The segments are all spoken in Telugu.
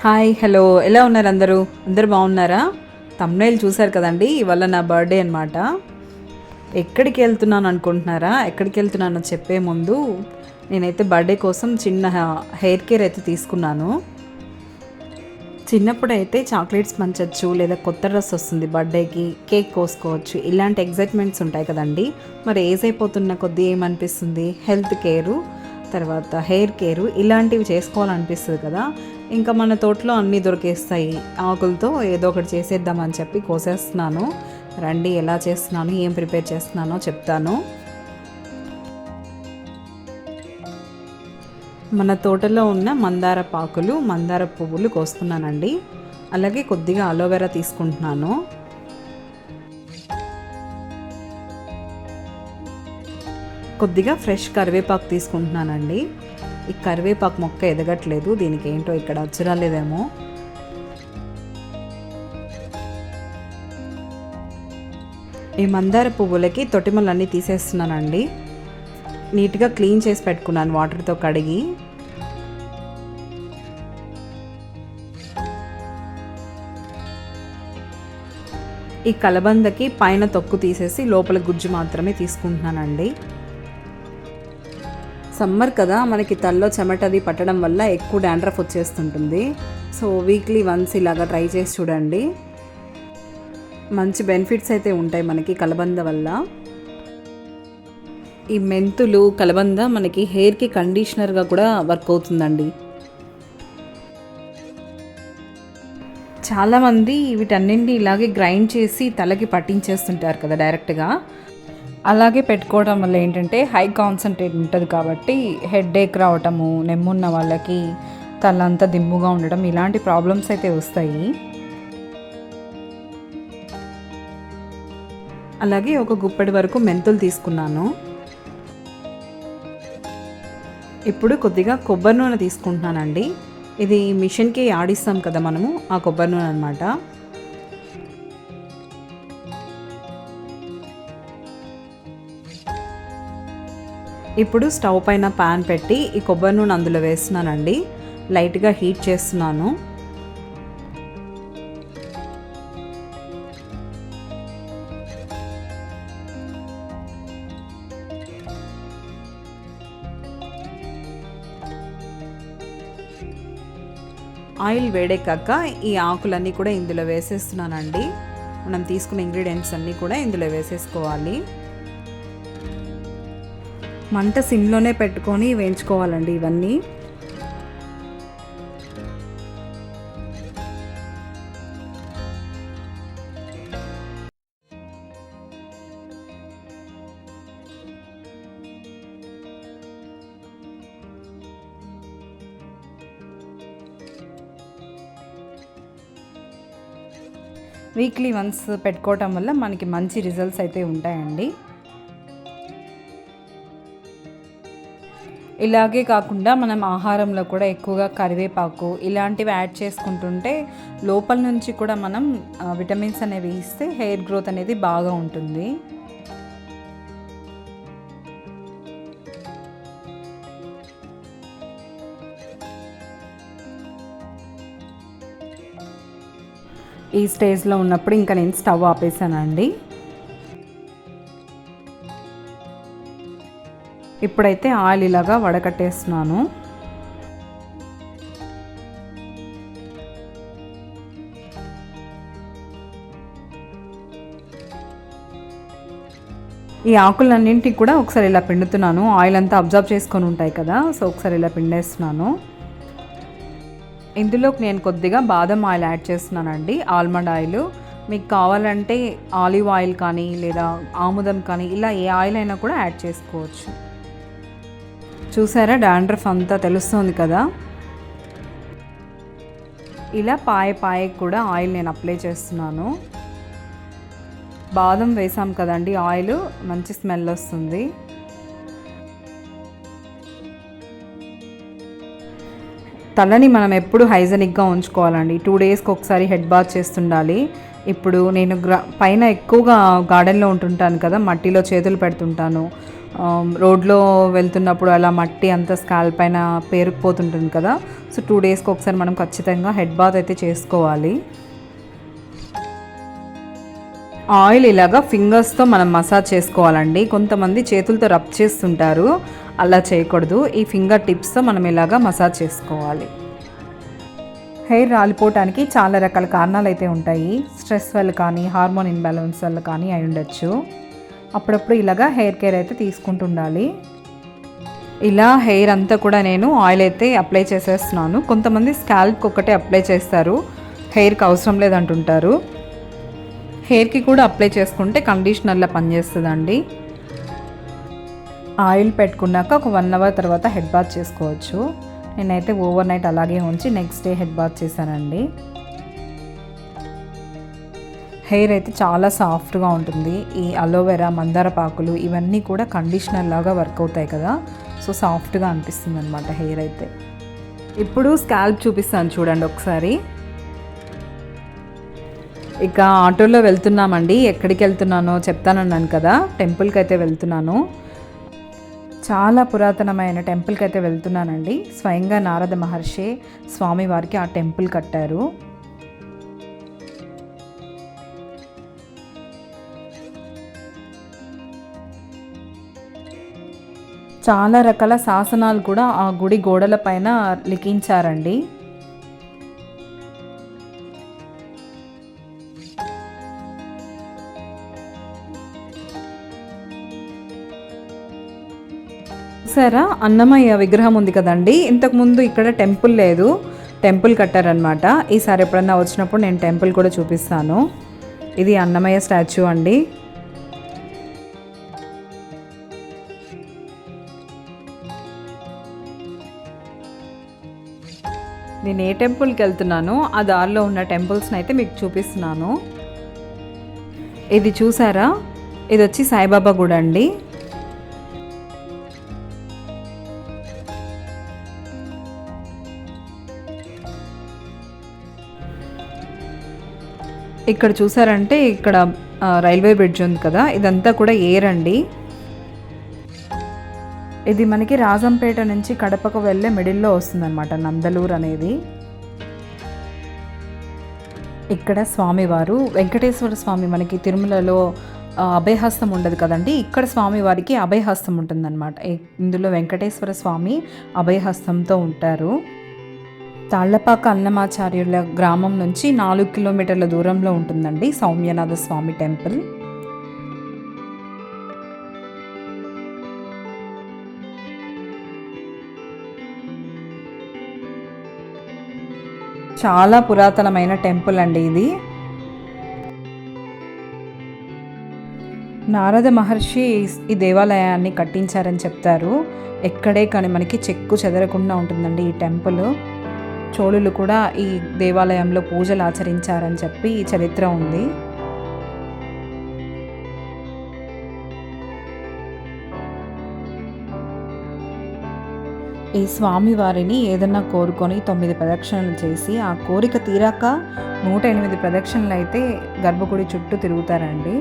Hi hello. ఎలా ఉన్నారు అందరూ? అందరు బాగున్నారా? తమ్నైల్ చూశారు కదండి ఇవాళ నా బర్త్డే అనమాట ఎక్కడికి వెళ్తున్నాను అనుకుంటున్నారా? ఎక్కడికి వెళ్తున్నానో చెప్పే ముందు నేనైతే బర్త్డే కోసం చిన్న హెయిర్ కేర్ అయితే తీసుకున్నాను. చిన్నప్పుడు అయితే చాక్లెట్స్ పంచవచ్చు లేదా కొత్త డ్రెస్ వస్తుంది బర్త్డేకి కేక్ కోసుకోవచ్చు ఇలాంటి ఎగ్జైట్మెంట్స్ ఉంటాయి కదండి. మరి ఏజ్ అయిపోతున్న కొద్దీ ఏమనిపిస్తుంది? హెల్త్ కేరు తర్వాత హెయిర్ కేరు ఇలాంటివి చేసుకోవాలనిపిస్తుంది కదా. ఇంకా మన తోటలో అన్నీ దొరికేస్తాయి. ఆకులతో ఏదో ఒకటి చేసేద్దామని చెప్పి కోసేస్తున్నాను. రండి ఎలా చేస్తున్నాను ఏం ప్రిపేర్ చేస్తున్నానో చెప్తాను. మన తోటలో ఉన్న మందార పాకులు మందార పువ్వులు కోస్తున్నానండి. అలాగే కొద్దిగా అలోవెరా తీసుకుంటున్నాను. కొద్దిగా ఫ్రెష్ కరివేపాకు తీసుకుంటున్నానండి. ఈ కరివేపాకు మొక్క ఎదగట్లేదు. దీనికి ఏంటో ఇక్కడ అచ్చురాలేదేమో. ఈ మందార పువ్వులకి తొటిమలన్నీ తీసేస్తున్నానండి. నీట్గా క్లీన్ చేసి పెట్టుకున్నాను వాటర్తో కడిగి. ఈ కలబందకి పైన తొక్కు తీసేసి లోపల గుజ్జు మాత్రమే తీసుకుంటున్నానండి. సమ్మర్ కదా మనకి తల్లో చెమటది పట్టడం వల్ల ఎక్కువ డాండ్రఫ్ వచ్చేస్తుంటుంది. సో వీక్లీ వన్స్ ఇలాగా ట్రై చేసి చూడండి. మంచి బెనిఫిట్స్ అయితే ఉంటాయి మనకి కలబంద వల్ల. ఈ మెంతులు కలబంద మనకి హెయిర్కి కండిషనర్గా కూడా వర్క్ అవుతుందండి. చాలామంది వీటన్నింటినీ ఇలాగే గ్రైండ్ చేసి తలకి పట్టించేస్తుంటారు కదా డైరెక్ట్గా. అలాగే పెట్టుకోవడం వల్ల ఏంటంటే హై కాన్సన్ట్రేట్ ఉంటుంది కాబట్టి హెడ్ఏక్ రావటము నెమ్మున్న వాళ్ళకి తలంతా దిమ్ముగా ఉండడం ఇలాంటి ప్రాబ్లమ్స్ అయితే వస్తాయి. అలాగే ఒక గుప్పెడి వరకు మెంతులు తీసుకున్నాను. ఇప్పుడు కొద్దిగా కొబ్బరి నూనె తీసుకుంటున్నానండి. ఇది మిషన్కి ఆడిస్తాం కదా మనము ఆ కొబ్బరి నూనె అనమాట ఇప్పుడు స్టవ్ పైన పాన్ పెట్టి ఈ కొబ్బరి నూనె అందులో వేస్తున్నానండి. లైట్గా హీట్ చేస్తున్నాను. ఆయిల్ వేడెక్కాక ఈ ఆకులన్నీ కూడా ఇందులో వేసేస్తున్నానండి. మనం తీసుకున్న ఇంగ్రీడియంట్స్ అన్నీ కూడా ఇందులో వేసేసుకోవాలి. మంట సిమ్లోనే పెట్టుకొని వేయించుకోవాలండి ఇవన్నీ. వీక్లీ వన్స్ పెట్టుకోవటం వల్ల మనకి మంచి రిజల్ట్స్ అయితే ఉంటాయండి. ఇలాగే కాకుండా మనం ఆహారంలో కూడా ఎక్కువగా కరివేపాకు ఇలాంటివి యాడ్ చేసుకుంటుంటే లోపల నుంచి కూడా మనం విటమిన్స్ అనేవి ఇస్తే హెయిర్ గ్రోత్ అనేది బాగా ఉంటుంది. ఈ స్టేజ్లో ఉన్నప్పుడు ఇంకా నేను స్టవ్ ఆపేసానండి. ఇప్పుడైతే ఆయిల్ ఇలాగా వడకట్టేస్తున్నాను. ఈ ఆకులన్నింటికి కూడా ఒకసారి ఇలా పిండుతున్నాను. ఆయిల్ అంతా అబ్జర్వ్ చేసుకొని ఉంటాయి కదా సో ఒకసారి ఇలా పిండేస్తున్నాను. ఇందులోకి నేను కొద్దిగా బాదం ఆయిల్ యాడ్ చేస్తున్నానండి ఆల్మండ్ ఆయిల్. మీకు కావాలంటే ఆలివ్ ఆయిల్ కానీ లేదా ఆముదం కానీ ఇలా ఏ ఆయిల్ అయినా కూడా యాడ్ చేసుకోవచ్చు. చూసారా? డాండ్రఫ్ అంతా తెలుస్తుంది కదా. ఇలా పాయ పాయకు కూడా ఆయిల్ నేను అప్లై చేస్తున్నాను. బాదం వేసాం కదండి ఆయిల్ మంచి స్మెల్ వస్తుంది. తలని మనం ఎప్పుడు హైజెనిక్గా ఉంచుకోవాలండి. టూ డేస్కి ఒకసారి హెడ్ బాత్ చేస్తుండాలి. ఇప్పుడు నేను గ్రా పైన ఎక్కువగా గార్డెన్లో ఉంటుంటాను కదా మట్టిలో చేతులు పెడుతుంటాను. రోడ్లో వెళ్తున్నప్పుడు అలా మట్టి అంతా స్కాల్ పైన పేరుకుపోతుంటుంది కదా. సో టూ డేస్కి ఒకసారి మనం ఖచ్చితంగా హెడ్ బాత్ అయితే చేసుకోవాలి. ఆయిల్ ఇలాగా ఫింగర్స్తో మనం మసాజ్ చేసుకోవాలండి. కొంతమంది చేతులతో రబ్ చేస్తుంటారు. అలా చేయకూడదు. ఈ ఫింగర్ టిప్స్తో మనం ఇలాగా మసాజ్ చేసుకోవాలి. హెయిర్ రాలిపోవటానికి చాలా రకాల కారణాలు అయితే ఉంటాయి. స్ట్రెస్ వల్ల కానీ హార్మోన్ ఇంబ్యాలెన్స్ వల్ల కానీ అయి ఉండొచ్చు. అప్పుడప్పుడు ఇలాగా హెయిర్ కేర్ అయితే తీసుకుంటుండాలి. ఇలా హెయిర్ అంతా కూడా నేను ఆయిల్ అయితే అప్లై చేసేస్తున్నాను. కొంతమంది స్కాల్ప్కి ఒకటే అప్లై చేస్తారు. హెయిర్కి అవసరం లేదంటుంటారు. హెయిర్కి కూడా అప్లై చేసుకుంటే కండిషనర్లా పనిచేస్తుందండి. ఆయిల్ పెట్టుకున్నాక ఒక వన్ అవర్ తర్వాత హెడ్ బాత్ చేసుకోవచ్చు. నేనైతే ఓవర్ నైట్ అలాగే ఉంచి నెక్స్ట్ డే హెడ్ బాత్ చేశానండి. హెయిర్ అయితే చాలా సాఫ్ట్గా ఉంటుంది. ఈ అలోవెరా మందార పాకులు ఇవన్నీ కూడా కండిషనర్ లాగా వర్క్ అవుతాయి కదా. సో సాఫ్ట్గా అనిపిస్తుంది అనమాట హెయిర్ అయితే. ఇప్పుడు స్కాల్ప్ చూపిస్తాను చూడండి ఒకసారి. ఇక ఆటోలో వెళ్తున్నామండి. ఎక్కడికి వెళ్తున్నానో చెప్తానన్నాను కదా. టెంపుల్కి అయితే వెళ్తున్నాను. చాలా పురాతనమైన టెంపుల్కి అయితే వెళ్తున్నానండి. స్వయంగా నారద మహర్షి స్వామివారికి ఆ టెంపుల్ కట్టారు. చాలా రకాల శాసనాలు కూడా ఆ గుడి గోడల పైన లిఖించారండి. సరే అన్నమయ్య విగ్రహం ఉంది కదండి. ఇంతకుముందు ఇక్కడ టెంపుల్ లేదు. టెంపుల్ కట్టారనమాట ఈసారి ఎప్పుడన్నా వచ్చినప్పుడు నేను టెంపుల్ కూడా చూపిస్తాను. ఇది అన్నమయ్య స్టాచ్యూ అండి. నేను ఏ టెంపుల్కి వెళ్తున్నానో ఆ దారిలో ఉన్న టెంపుల్స్ని అయితే మీకు చూపిస్తున్నాను. ఇది చూసారా? ఇది వచ్చి సాయిబాబా గుడి అండి. ఇక్కడ చూసారంటే ఇక్కడ రైల్వే బ్రిడ్జ్ ఉంది కదా ఇదంతా కూడా ఎయిర్ అండి. ఇది మనకి రాజంపేట నుంచి కడపకు వెళ్ళే మిడిల్లో వస్తుందన్నమాట నందలూరు అనేది. ఇక్కడ స్వామివారు వెంకటేశ్వర స్వామి మనకి తిరుమలలో అభయహస్తం ఉండదు కదండి? ఇక్కడ స్వామివారికి అభయహస్తం ఉంటుందన్నమాట. ఇందులో వెంకటేశ్వర స్వామి అభయహస్తంతో ఉంటారు. తాళ్ళపాక అన్నమాచార్యుల గ్రామం నుంచి నాలుగు కిలోమీటర్ల దూరంలో ఉంటుందండి సౌమ్యనాథ స్వామి టెంపుల్. చాలా పురాతనమైన టెంపుల్ అండి ఇది. నారద మహర్షి ఈ దేవాలయాన్ని కట్టించారని చెప్తారు. ఎక్కడే కానీ మనకి చెక్కు చెదరకుండా ఉంటుందండి ఈ టెంపుల్. చోళులు కూడా ఈ దేవాలయంలో పూజలు ఆచరించారని చెప్పి చరిత్ర ఉంది. ఈ స్వామి వారిని ఏదన్నా కోరుకొని తొమ్మిది ప్రదక్షిణలు చేసి ఆ కోరిక తీరాక నూట ఎనిమిది ప్రదక్షిణలు అయితే గర్భగుడి చుట్టూ తిరుగుతారండి.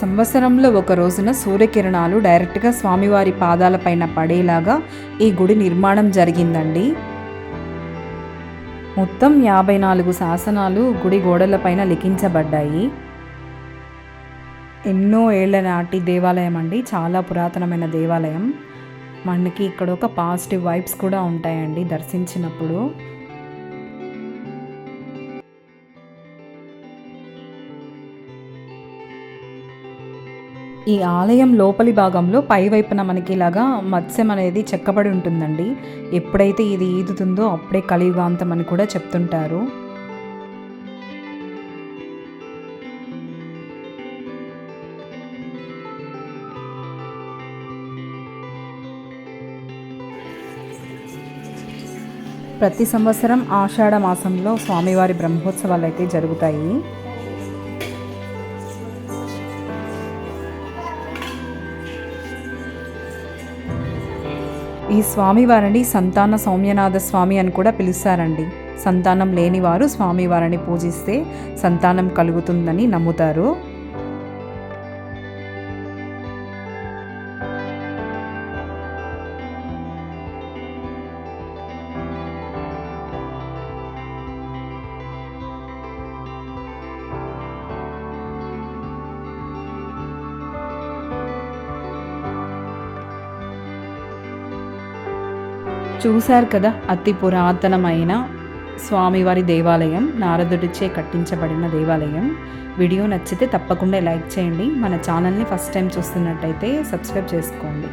సంవత్సరంలో ఒక రోజున సూర్యకిరణాలు డైరెక్ట్గా స్వామివారి పాదాలపైన పడేలాగా ఈ గుడి నిర్మాణం జరిగిందండి. మొత్తం యాభై నాలుగు శాసనాలు గుడి గోడలపైన లిఖించబడ్డాయి. ఎన్నో ఏళ్ళ నాటి దేవాలయం అండి. చాలా పురాతనమైన దేవాలయం. మనకి ఇక్కడ ఒక పాజిటివ్ వైబ్స్ కూడా ఉంటాయండి దర్శించినప్పుడు. ఈ ఆలయం లోపలి భాగంలో పై వైపున మనకి ఇలాగా మత్స్యం అనేది చెక్కబడి ఉంటుందండి. ఎప్పుడైతే ఇది ఈదుతుందో అప్పుడే కలియుగాంతం అని కూడా చెప్తుంటారు. ప్రతి సంవత్సరం ఆషాఢ మాసంలో స్వామివారి బ్రహ్మోత్సవాలు అయితే జరుగుతాయి. ఈ స్వామివారిని సంతాన సౌమ్యనాథ స్వామి అని కూడా పిలుస్తారండి. సంతానం లేనివారు స్వామివారిని పూజిస్తే సంతానం కలుగుతుందని నమ్ముతారు. చూశారు కదా అతి పురాతనమైన స్వామివారి దేవాలయం నారదుడిచే కట్టించబడిన దేవాలయం. వీడియో నచ్చితే తప్పకుండా లైక్ చేయండి. మన ఛానల్ని ఫస్ట్ టైం చూస్తున్నట్టయితే సబ్స్క్రైబ్ చేసుకోండి.